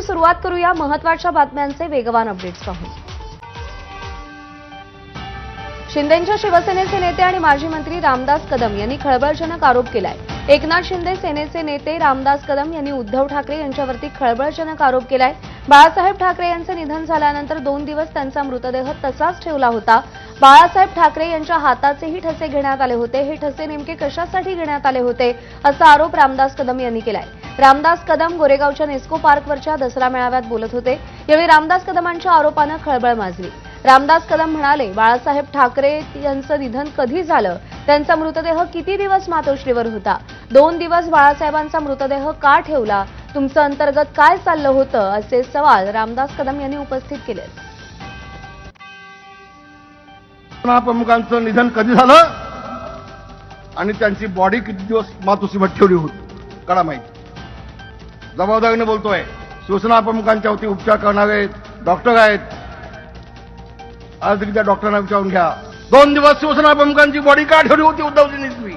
बुलेटिनची सुरुवात करूया महत्त्वाच्या बातम्यांचे वेगवान अपडेट्स पाहून. शिंदेच्या शिवसेनेचे नेते आणि माजी मंत्री रामदास कदम यांनी खळबळजनक आरोप केलाय. एकनाथ शिंदे सेनेचे नेते रामदास कदम यांनी उद्धव ठाकरे यांच्यावरती खळबळजनक आरोप केलाय. बाळासाहेब ठाकरे यांचं निधन झाल्यानंतर दोन दिवस त्यांचा मृतदेह तसाच ठेवला होता. बाळासाहेब ठाकरे यांच्या हाताचेही ठसे घेण्यात आले होते. हे ठसे नेमके कशासाठी घेण्यात आले होते असा आरोप रामदास कदम यांनी केलाय. रामदास कदम गोरेगावच्या नेस्को पार्कवरच्या दसरा मेळाव्यात बोलत होते. यावेळी रामदास कदमांच्या आरोपानं खळबळ माजली. रामदास कदम म्हणाले बाळासाहेब ठाकरे यांचं निधन कधी झालं? त्यांचा मृतदेह किती दिवस मातोश्रीवर होता? दोन दिवस बाळासाहेबांचा मृतदेह का ठेवला? तुमचं अंतर्गत काय चाललं होतं? असे सवाल रामदास कदम यांनी उपस्थित केले. प्रमुखांचं निधन कधी झालं? आणि त्यांची बॉडी किती दिवस मातोश्रीमध्ये ठेवली होती? कळा माहिती. जबाबदारीने बोलतोय. शिवसेना प्रमुखांच्या वरती उपचार करणारे डॉक्टर आहेत. आज त्या डॉक्टरांना विचारून घ्या. दोन दिवस शिवसेना प्रमुखांची बॉडी का ठेवली होती उद्धवजींनी तुम्ही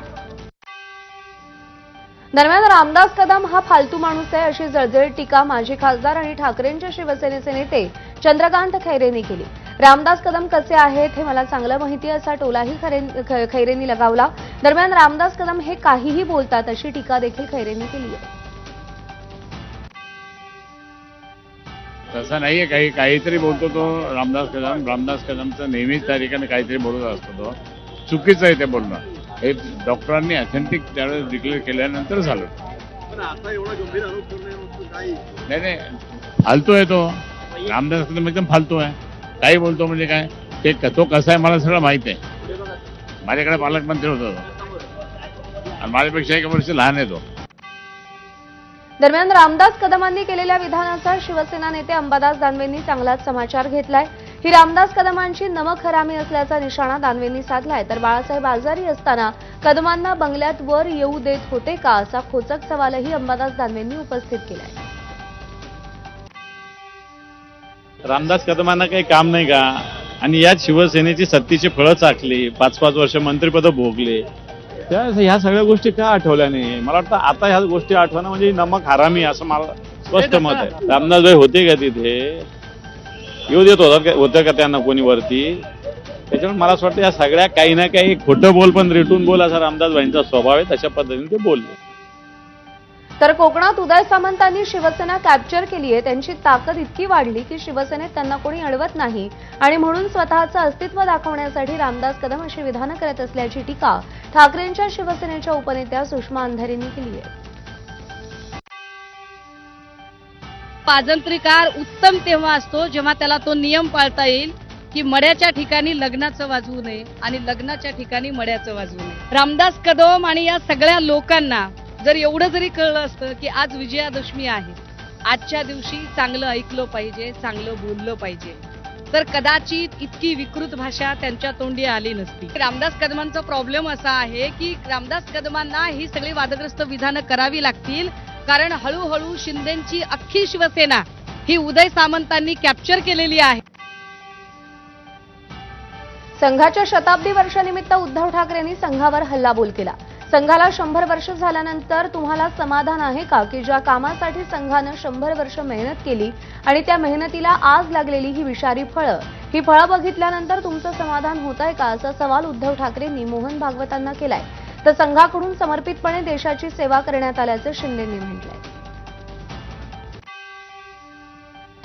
दरम्यान रामदास कदम हा फालतू माणूस आहे अशी जळजळ टीका माजी खासदार आणि ठाकरेंच्या शिवसेनेचे नेते चंद्रकांत खैरेंनी केली. रामदास कदम कसे आहेत हे मला चांगलं माहिती असा टोलाही खैरेंनी लगावला. दरम्यान रामदास कदम हे काहीही बोलतात अशी टीका देखील खैरेंनी केली आहे. तसं नाहीये. काही काहीतरी बोलतो तो रामदास कदम. रामदास कदमचं नेहमीच तारीखाने काहीतरी बोलत असतो तो. चुकीचं आहे ते बोलणं. हे डॉक्टरांनी अथेंटिक त्यावेळेस डिक्लेअर केल्यानंतर झालं. पण आता एवढा गंभीर आरोप करण्यामागचं काय नाही नाही. फालतू आहे तो. रामदास कदम एकदम फालतू आहे. काही बोलतो म्हणजे काय? ते तो कसा आहे मला सगळं माहीत आहे. माझ्याकडे पालकमंत्री होतो तो. आणि माझ्यापेक्षा एक वर्ष लहान आहे तो. दरम्यान रामदास कदमांनी केलेल्या विधानाचा शिवसेना नेते अंबादास दानवेंनी चांगलाच समाचार घेतलाय. ही रामदास कदमांची नमक हरामी असल्याचा निशाणा दानवेंनी साधलाय. तर बाळासाहेब आजारी असताना कदमांना बंगल्यात वर येऊ देत होते का असा खोचक सवालही अंबादास दानवेंनी उपस्थित केलाय. रामदास कदमांना काही काम नाही का? आणि यात शिवसेनेची सत्तेची फळं चाकली पाच पाच वर्ष मंत्रिपद भोगले. त्या ह्या सगळ्या गोष्टी का आठवल्या नाही? मला वाटतं आता ह्या गोष्टी आठवणं म्हणजे नमक हरामी असं मला स्पष्ट मत आहे. रामदासभाई होते का तिथे? येऊ देत होतात होतं का त्यांना कोणी वरती त्याच्यामुळे मला असं वाटतं या सगळ्या काही ना काही खोटं बोल पण रिटून बोल असा रामदास भाईंचा स्वभाव आहे तशा पद्धतीने ते बोलले. तर कोकणात उदय सामंतांनी शिवसेना कॅप्चर केली आहे. त्यांची ताकद इतकी वाढली की शिवसेनेत त्यांना कोणी अडवत नाही. आणि म्हणून स्वतःचं अस्तित्व दाखवण्यासाठी रामदास कदम अशी विधानं करत असल्याची टीका ठाकरेंच्या शिवसेनेच्या उपनेत्या सुषमा अंधारेंनी केली आहे. पाजंत्रिकार उत्तम तेव्हा असतो जेव्हा त्याला तो नियम पाळता येईल की मड्याच्या ठिकाणी लग्नाचं वाजवू नये आणि लग्नाच्या ठिकाणी मड्याचं वाजवू नये. रामदास कदम आणि या सगळ्या लोकांना जर एवढं जरी कळलं असतं की आज विजयादशमी आहे आजच्या दिवशी चांगलं ऐकलं पाहिजे चांगलं बोललं पाहिजे तर कदाचित इतकी विकृत भाषा त्यांच्या तोंडी आली नसती. रामदास कदमांचा प्रॉब्लेम असा आहे की रामदास कदमांना ही सगळी वादग्रस्त विधानं करावी लागतील कारण हळूहळू शिंदेची अख्खी शिवसेना ही उदय सामंतांनी कॅप्चर केलेली आहे. संघाच्या शताब्दी वर्षानिमित्त उद्धव ठाकरेंनी संघावर हल्लाबोल केला. संघाला शंभर वर्ष झाल्यानंतर तुम्हाला समाधान आहे का की ज्या कामासाठी संघानं शंभर वर्ष मेहनत केली आणि त्या मेहनतीला आज लागलेली ही विषारी फळं? ही फळं बघितल्यानंतर तुमचं समाधान होत आहे का? असा सवाल उद्धव ठाकरेंनी मोहन भागवतांना केलाय. तर संघाकडून समर्पितपणे देशाची सेवा करण्यात आल्याचं शिंदेंनी म्हटलंय.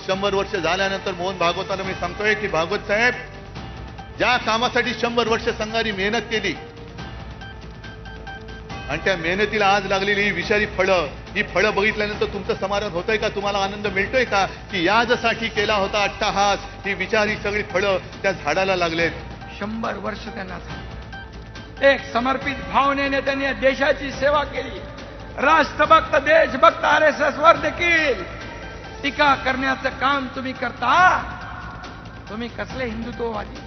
शंभर वर्ष झाल्यानंतर मोहन भागवताला मी सांगतोय की भागवत साहेब ज्या कामासाठी शंभर वर्ष संघाने मेहनत केली आणि त्या मेहनतीला आज लागलेली ही विषारी फळं ही फळं बघितल्यानंतर तुमचं समाधान होतंय का? तुम्हाला आनंद मिळतोय का? की याजसाठी केला होता अट्टाहास ही विचारी सगळी फळं त्या झाडाला लागलेत. शंभर वर्ष त्यांना झाले. एक समर्पित भावनेने त्यांनी देशाची सेवा केली. राष्ट्रभक्त देशभक्त आर एस एस वर देखील टीका करण्याचं काम तुम्ही करता. तुम्ही कसले हिंदुत्ववादी?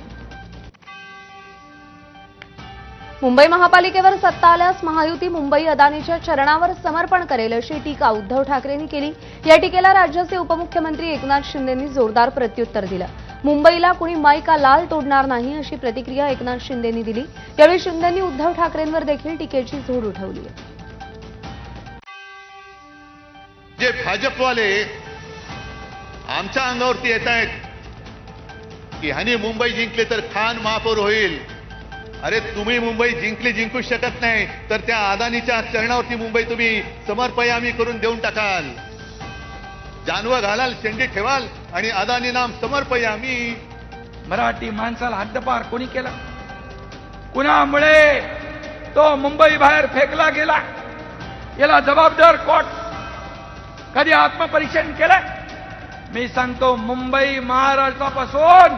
मुंबई महापालिकेवर सत्ता आल्यास महायुती मुंबई अदानीच्या चरणावर समर्पण करेल अशी टीका उद्धव ठाकरेंनी केली. या टीकेला राज्याचे उपमुख्यमंत्री एकनाथ शिंदेंनी जोरदार प्रत्युत्तर दिलं. मुंबईला कुणी माईका लाल तोडणार नाही अशी प्रतिक्रिया एकनाथ शिंदेंनी दिली. यावेळी शिंदेंनी उद्धव ठाकरेंवर देखील टीकेची झोड उठवली. जे भाजपवाले आमच्या अंगावरती येत आहेत की ह्यानी मुंबई जिंकले तर खान महापौर होईल. अरे तुम्ही मुंबई जिंकली जिंकू शकत नाही तर त्या अदानीच्या चरणावरती मुंबई तुम्ही समर्पयामी करून देऊन टाकाल. जानवं घालाल शेंडी ठेवाल आणि अदानी नाम समर्पयामी. मराठी माणसाला हद्दपार कोणी केला? कुणामुळे तो मुंबई बाहेर फेकला गेला? याला जबाबदार कोण? कधी आत्मपरीक्षण केलं? मी सांगतो मुंबई महाराष्ट्रापासून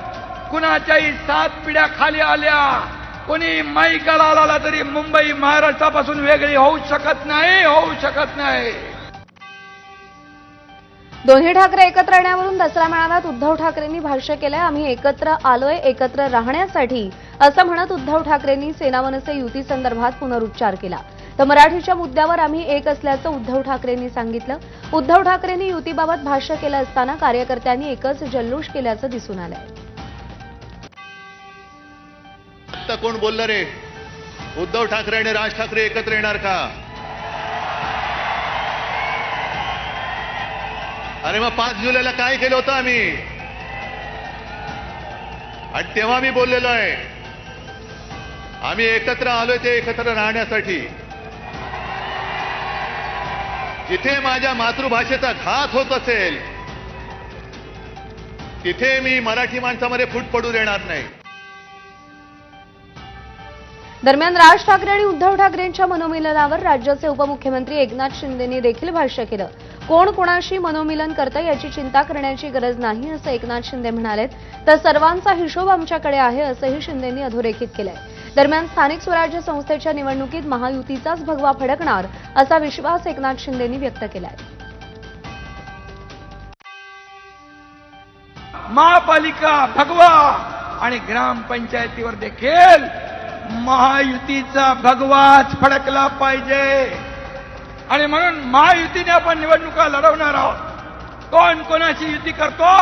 कुणाच्याही सात पिढ्या खाली आल्या कोणी माई आला तरी मुंबई महाराष्ट्रापासून वेगळी होऊ शकत नाही होऊ शकत नाही. दोन्ही ठाकरे एकत्र येण्यावरून दसरा मेळाव्यात उद्धव ठाकरेंनी भाष्य केलंय आम्ही एकत्र आलोय एकत्र राहण्यासाठी असं म्हणत उद्धव ठाकरेंनी सेना मनसे युती संदर्भात पुनरुच्चार केला. तर मराठीच्या मुद्द्यावर आम्ही एक असल्याचं उद्धव ठाकरेंनी सांगितलं. उद्धव ठाकरेंनी युतीबाबत भाष्य केलं असताना कार्यकर्त्यांनी एकच जल्लोष केल्याचं दिसून आलंय. आता कोण बोललं रे? उद्धव ठाकरे आणि राज ठाकरे एकत्र येणार का? अरे मग पाच जुलैला काय केलं होतं आम्ही? आणि तेव्हा मी बोललेलो आहे आम्ही एकत्र आलोय ते एकत्र राहण्यासाठी. जिथे माझ्या मातृभाषेचा घात होत असेल तिथे मी मराठी माणसामध्ये फूट पडू देणार नाही. दरम्यान राज ठाकरे आणि उद्धव ठाकरेंच्या मनोमिलनावर राज्याचे उपमुख्यमंत्री एकनाथ शिंदेंनी देखील भाष्य केलं. कोण कोणाशी मनोमिलन करतं याची चिंता करण्याची गरज नाही असं एकनाथ शिंदे म्हणालेत. तर सर्वांचा हिशोब आमच्याकडे आहे असंही शिंदेंनी अधोरेखित केलंय. दरम्यान स्थानिक स्वराज्य संस्थेच्या निवडणुकीत महायुतीचाच भगवा फडकणार असा विश्वास एकनाथ शिंदेंनी व्यक्त केलाय. महापालिका भगवा आणि ग्रामपंचायतीवर देखील महायुतीचा भगवाच फडकला पाहिजे. आणि म्हणून महायुतीने आपण निवडणुका लढवणार आहोत. कोण कोणाची युती करतो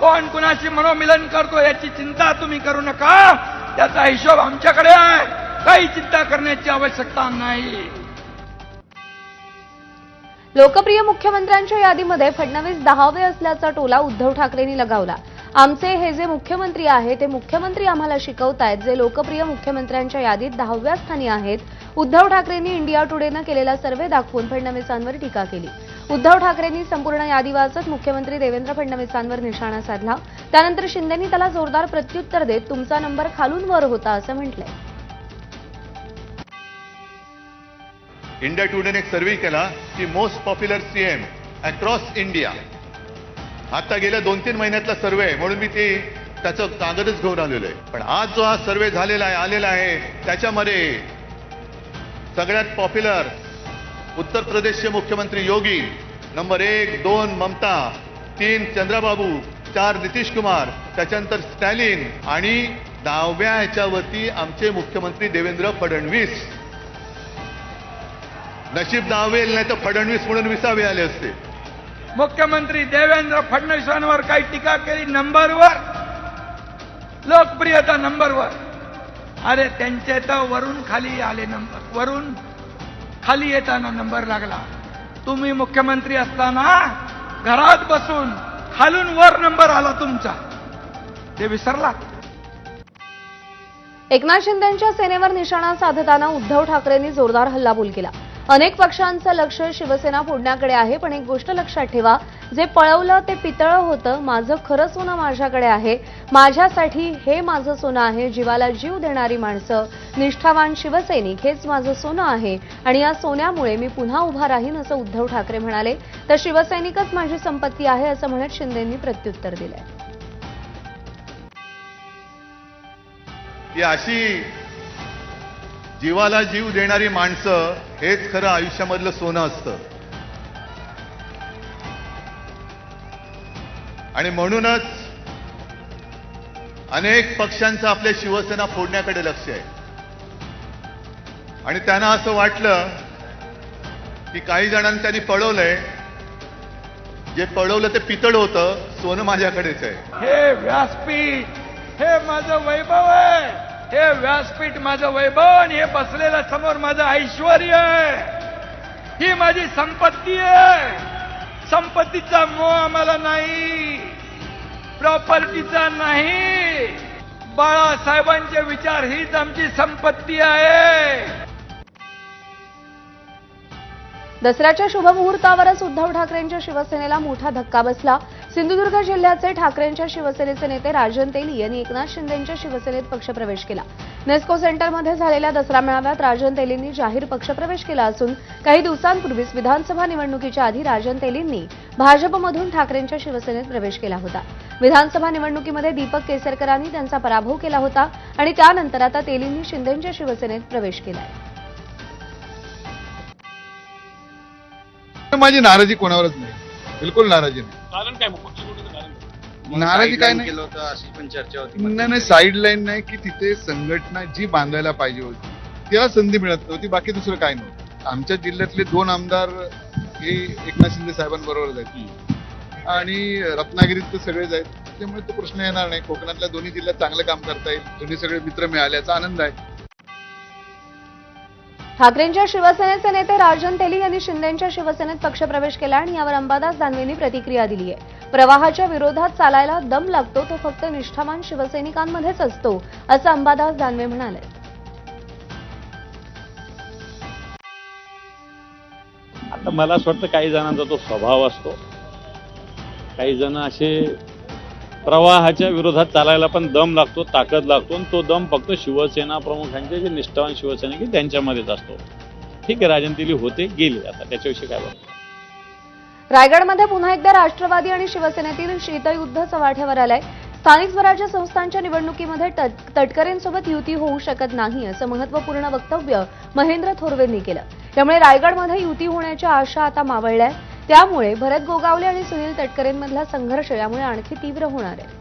कोण कोणाची मनोमिलन करतो याची चिंता तुम्ही करू नका. त्याचा हिशोब आमच्याकडे आहे. काही चिंता करण्याची आवश्यकता नाही. लोकप्रिय मुख्यमंत्र्यांच्या यादीमध्ये फडणवीस दहावे असल्याचा टोला उद्धव ठाकरेंनी लगावला. आमचे हे जे मुख्यमंत्री आहे ते मुख्यमंत्री आम्हाला शिकवतायत. जे लोकप्रिय मुख्यमंत्र्यांच्या यादीत दहाव्या स्थानी आहेत उद्धव ठाकरेंनी इंडिया टुडेनं केलेला सर्व्हे दाखवून फडणवीसांवर टीका केली. उद्धव ठाकरेंनी संपूर्ण यादी वाचत मुख्यमंत्री देवेंद्र फडणवीसांवर निशाणा साधला. त्यानंतर शिंदेनी त्याला जोरदार प्रत्युत्तर देत तुमचा नंबर खालून वर होता असं म्हटलंय. इंडिया टुडेने एक सर्व्हे केला की most popular CM across India. आता गेल्या दोन तीन महिन्यातला सर्वे आहे म्हणून मी ते त्याचं कागदच घेऊन आलेलो आहे. पण आज जो हा सर्वे झालेला आहे आलेला आहे त्याच्यामध्ये सगळ्यात पॉप्युलर उत्तर प्रदेशचे मुख्यमंत्री योगी नंबर एक दोन ममता तीन चंद्रबाबू चार नितीश कुमार त्याच्यानंतर स्टॅलिन आणि दहाव्या ह्याच्यावरती आमचे मुख्यमंत्री देवेंद्र फडणवीस. नशीब दहावेल नाही तर फडणवीस म्हणून विसावे आले असते. मुख्यमंत्री देवेंद्र फडणवीसांवर काही टीका केली नंबरवर. लोकप्रियता नंबरवर. अरे त्यांचे तर वरून खाली आले नंबर. वरून खाली येताना नंबर लागला. तुम्ही मुख्यमंत्री असताना घरात बसून खालून वर नंबर आला तुमचा. ते विसरला. एकनाथ शिंदेंच्या सेनेवर निशाणा साधताना उद्धव ठाकरेंनी जोरदार हल्लाबोल केला. अनेक पक्षांचं लक्ष शिवसेना फोडण्याकडे आहे पण एक गोष्ट लक्षात ठेवा जे पळवलं ते पितळ होतं माझं खरं सोनं माझ्याकडे आहे. माझ्यासाठी हे माझं सोनं आहे जीवाला जीव देणारी माणसं. निष्ठावान शिवसैनिक हेच माझं सोनं आहे. आणि या सोन्यामुळे मी पुन्हा उभा राहीन असं उद्धव ठाकरे म्हणाले. तर शिवसैनिकच माझी संपत्ती आहे असं म्हणत शिंदेंनी प्रत्युत्तर दिलंय. अशी जीवाला जीव देणारी माणसं हेच खरं आयुष्यामधलं सोनं असतं. आणि म्हणूनच अनेक पक्षांचं आपल्या शिवसेना फोडण्याकडे लक्ष आहे. आणि त्यांना असं वाटलं की काही जणांनी त्यांनी पळवलंय. जे पळवलं ते पितळ होतं सोनं माझ्याकडेच आहे. हे व्यासपीठ हे माझं वैभव आहे. हे व्यासपीठ माझं वैभव हे बसलेलं समोर माझं ऐश्वर आहे. ही माझी संपत्ती आहे. संपत्तीचा मोह आम्हाला नाही. प्रॉपर्टीचा नाही. बाळासाहेबांचे विचार हीच आमची संपत्ती आहे. दसऱ्याच्या शुभमुहूर्तावरच उद्धव ठाकरेंच्या शिवसेनेला मोठा धक्का बसला. सिंधुदुर्ग जिल्ह्याचे ठाकरेंच्या शिवसेनेचे नेते राजन तेली यांनी एकनाथ शिंदेंच्या शिवसेनेत पक्षप्रवेश केला. नेस्को सेंटरमध्ये झालेल्या दसरा मेळाव्यात राजन तेलींनी जाहीर पक्षप्रवेश केला असून काही दिवसांपूर्वीच विधानसभा निवडणुकीच्या आधी राजन तेलींनी भाजपमधून ठाकरेंच्या शिवसेनेत प्रवेश केला होता. विधानसभा निवडणुकीमध्ये दीपक केसरकरांनी त्यांचा पराभव केला होता आणि त्यानंतर आता तेलींनी शिंदेंच्या शिवसेनेत प्रवेश केला माझी नाराजी कोणावरच नाही. बिलकुल नाराजी नाही. नाराजी काय? नाही. केलं होतं अशी पण चर्चा होती. नाही नाही साईड लाईन नाही की तिथे संघटना जी बांधायला पाहिजे होती त्याला संधी मिळत नव्हती बाकी दुसरं काय नव्हतं आमच्या जिल्ह्यातले दोन आमदार हे एकनाथ शिंदे साहेबांबरोबर आहेत. आणि रत्नागिरीत तर सगळेच आहेत. त्यामुळे तो प्रश्न येणार नाही. कोकणातल्या दोन्ही जिल्ह्यात चांगलं काम करता येईल. दोन्ही सगळे मित्र मिळाल्याचा आनंद आहे. ठाकरेंच्या शिवसेनेचे नेते राजन तेली यांनी शिंदेच्या शिवसेनेत पक्षप्रवेश केला आणि यावर अंबादास दानवेंनी प्रतिक्रिया दिली आहे. प्रवाहाच्या विरोधात चालायला दम लागतो तो फक्त निष्ठावान शिवसैनिकांमध्येच असतो असं अंबादास दानवे म्हणाले. आता मला असं वाटतं काही जणांचा तो स्वभाव असतो. काही जण असे प्रवाहाच्या विरोधात चालायला पण दम लागतो ताकद लागतो आणि तो दम फक्त शिवसेना प्रमुखांचे जे निष्ठावान शिवसैनिक त्यांच्यामध्येच असतो. ठीक आहे राजन होते गेली. आता त्याच्याविषयी काय बोलतो रायगडमध्ये पुन्हा एकदा राष्ट्रवादी आणि शिवसेनेतील शीतयुद्ध चव्हाट्यावर आलाय. स्थानिक स्वराज्य संस्थांच्या निवडणुकीमध्ये तटकरेंसोबत युती होऊ शकत नाही असं महत्त्वपूर्ण वक्तव्य महेंद्र थोरवेंनी केलं. त्यामुळे रायगडमध्ये युती होण्याच्या आशा आता मावळल्या त्यामुळे भरत गोगावले आणि सुनील तटकरेंमधला संघर्ष यामुळे आणखी तीव्र होणार आहे.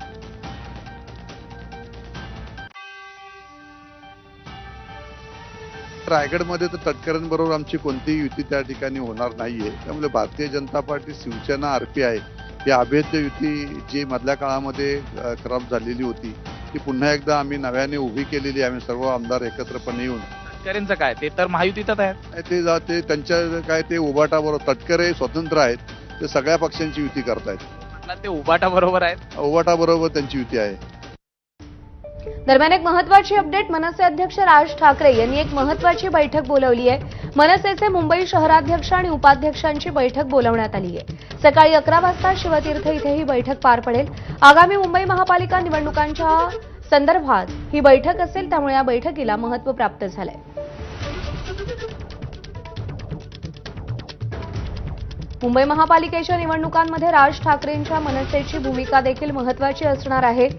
रायगडमध्ये तर तटकरेंबरोबर आमची कोणतीही युती त्या ठिकाणी होणार नाहीये. त्यामुळे भारतीय जनता पार्टी शिवसेना आरपीआय ही अभेद्य युती जी मधल्या काळामध्ये खराब झालेली होती ती पुन्हा एकदा आम्ही नव्याने उभी केलेली आहे. आम्ही सर्व आमदार एकत्रपणे येऊन तटकरेंचं काय? ते तर महायुतीतच आहेत. ते जा- ते त्यांच्या काय ते उबाटाबरोबर तटकरे स्वतंत्र आहेत. ते सगळ्या पक्षांची युती करतायत. म्हटलं ते उबाटा बरोबर आहेत. उबाटाबरोबर त्यांची युती आहे. दरम्यान एक महत्वाची अपडेट मनसे अध्यक्ष राज ठाकरे यांनी एक महत्वाची बैठक बोलवली आहे. मनसेचे मुंबई शहराध्यक्ष आणि उपाध्यक्षांची बैठक बोलवण्यात आली आहे. सकाळी अकरा वाजता शिवतीर्थ इथे ही बैठक पार पडेल. आगामी मुंबई महापालिका निवडणुकांच्या संदर्भात ही बैठक असेल त्यामुळे या बैठकीला महत्त्व प्राप्त झालंय. मुंबई महापालिकेच्या निवडणुकांमध्ये राज ठाकरेंच्या मनसेची भूमिका देखील महत्वाची असणार आहे.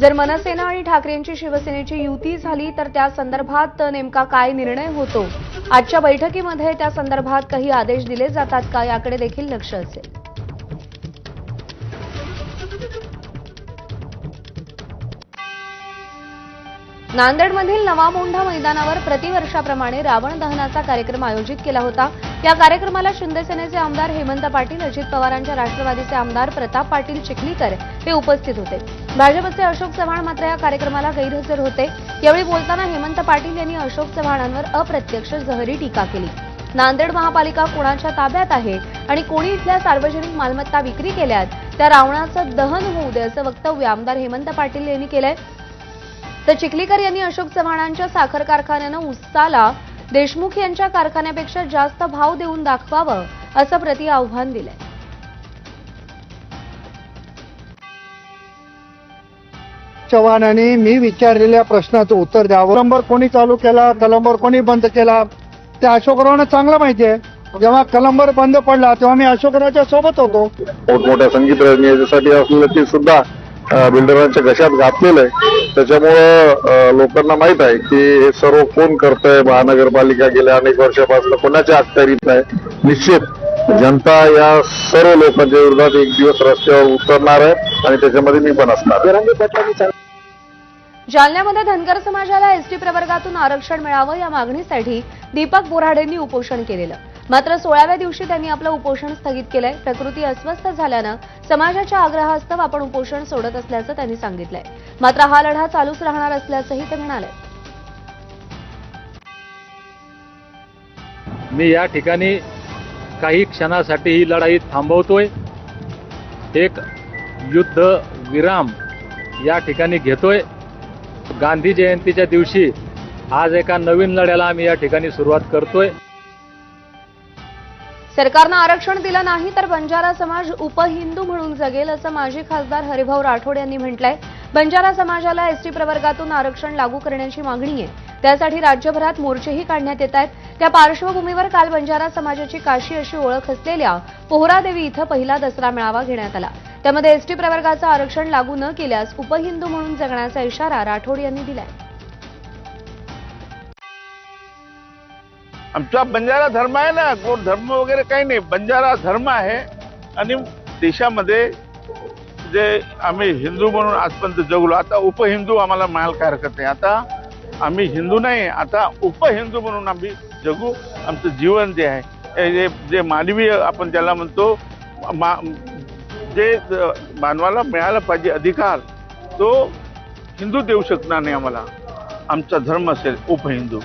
जर मनसेना आणि ठाकरेंची शिवसेनेची युती झाली तर त्या संदर्भात नेमका काय निर्णय होतो? आजच्या बैठकीमध्ये त्या संदर्भात काही आदेश दिले जातात का याकडे देखील लक्ष असेल. नांदेडमधील नवामोंढा मैदानावर प्रतिवर्षाप्रमाणे रावण दहनाचा कार्यक्रम आयोजित केला होता. या कार्यक्रमाला शिंदेसेनेचे आमदार हेमंत पाटील अजित पवारांच्या राष्ट्रवादीचे आमदार प्रताप पाटील चिखलीकर हे उपस्थित होते. भाजपचे अशोक चव्हाण मात्र या कार्यक्रमाला गैरहजर होते. यावेळी बोलताना हेमंत पाटील यांनी अशोक चव्हाणांवर अप्रत्यक्ष जहरी टीका केली. नांदेड महापालिका कोणाच्या ताब्यात आहे आणि कोणी इथल्या सार्वजनिक मालमत्ता विक्री केल्यात त्या रावणाचं दहन होऊ दे असं वक्तव्य आमदार हेमंत पाटील यांनी केलंय. तर चिखलीकर यांनी अशोक चव्हाणांच्या साखर कारखान्यानं उसाला देशमुख यांच्या कारखान्यापेक्षा जास्त भाव देऊन दाखवावं असं प्रति आव्हान दिलंय. चव्हाणांनी मी विचारलेल्या प्रश्नाचं उत्तर द्यावं. कलंबर कोणी चालू केला कलंबर कोणी बंद केला? ते अशोकरावांना चांगलं माहिती आहे. जेव्हा कलंबर बंद पडला तेव्हा मी अशोकरावच्या सोबत होतो. मोठमोठ्या संगीत याच्यासाठी असलेलं ते सुद्धा अं, बिल्डरांच्या घशात घातलेलं आहे. त्याच्यामुळं लोकांना माहीत आहे की हे सर्व कोण करतंय? महानगरपालिका गेल्या अनेक वर्षापासून कोणाच्या अखत्यारीत आहे? निश्चित जनता या सर्व लोकांच्या विरोधात एक दिवस रस्त्यावर उतरणार आहे आणि त्याच्यामध्ये मी पण असणार जालन्यामध्ये धनगर समाजाला एसटी प्रवर्गातून आरक्षण मिळावं या मागणीसाठी दीपक बोराडेंनी उपोषण केलेलं. मात्र सोळाव्या दिवशी त्यांनी आपलं उपोषण स्थगित केलंय. प्रकृती अस्वस्थ झाल्यानं समाजाच्या आग्रहास्तव आपण उपोषण सोडत असल्याचं त्यांनी सांगितलंय. मात्र हा लढा चालूच राहणार असल्याचंही ते म्हणाले. मी या ठिकाणी काही क्षणासाठी ही लढाई थांबवतोय. एक युद्ध विराम या ठिकाणी घेतोय. गांधी जयंतीच्या दिवशी आज एका नवीन लढ्याला आम्ही या ठिकाणी सुरुवात करतोय. सरकारनं आरक्षण दिलं नाही तर बंजारा समाज उपहिंदू म्हणून जगेल असं माजी खासदार हरिभाऊ राठोड यांनी म्हटलंय. बंजारा समाजाला एसटी प्रवर्गातून आरक्षण लागू करण्याची मागणी आहे. त्यासाठी राज्यभरात मोर्चेही काढण्यात येत आहेत. त्या पार्श्वभूमीवर काल बंजारा समाजाची काशी अशी ओळख असलेल्या पोहरादेवी इथं पहिला दसरा मेळावा घेण्यात आला. त्यामध्ये एसटी प्रवर्गाचं आरक्षण लागू न केल्यास उपहिंदू म्हणून जगण्याचा इशारा राठोड यांनी दिलाय. आमचा बंजारा धर्म आहे ना कोण धर्म वगैरे काही नाही. बंजारा धर्म आहे आणि देशामध्ये जे आम्ही हिंदू म्हणून आजपर्यंत जगलो आता उपहिंदू आम्हाला म्हणायला काय हरकत नाही. आता आम्ही हिंदू नाही आता उपहिंदू म्हणून आम्ही जगू. आमचं जीवन जे आहे जे जे मानवीय आपण त्याला म्हणतो मा जे मानवाला मिळायला पाहिजे अधिकार तो हिंदू देऊ शकणार नाही आम्हाला. आमचा धर्म असेल उपहिंदू.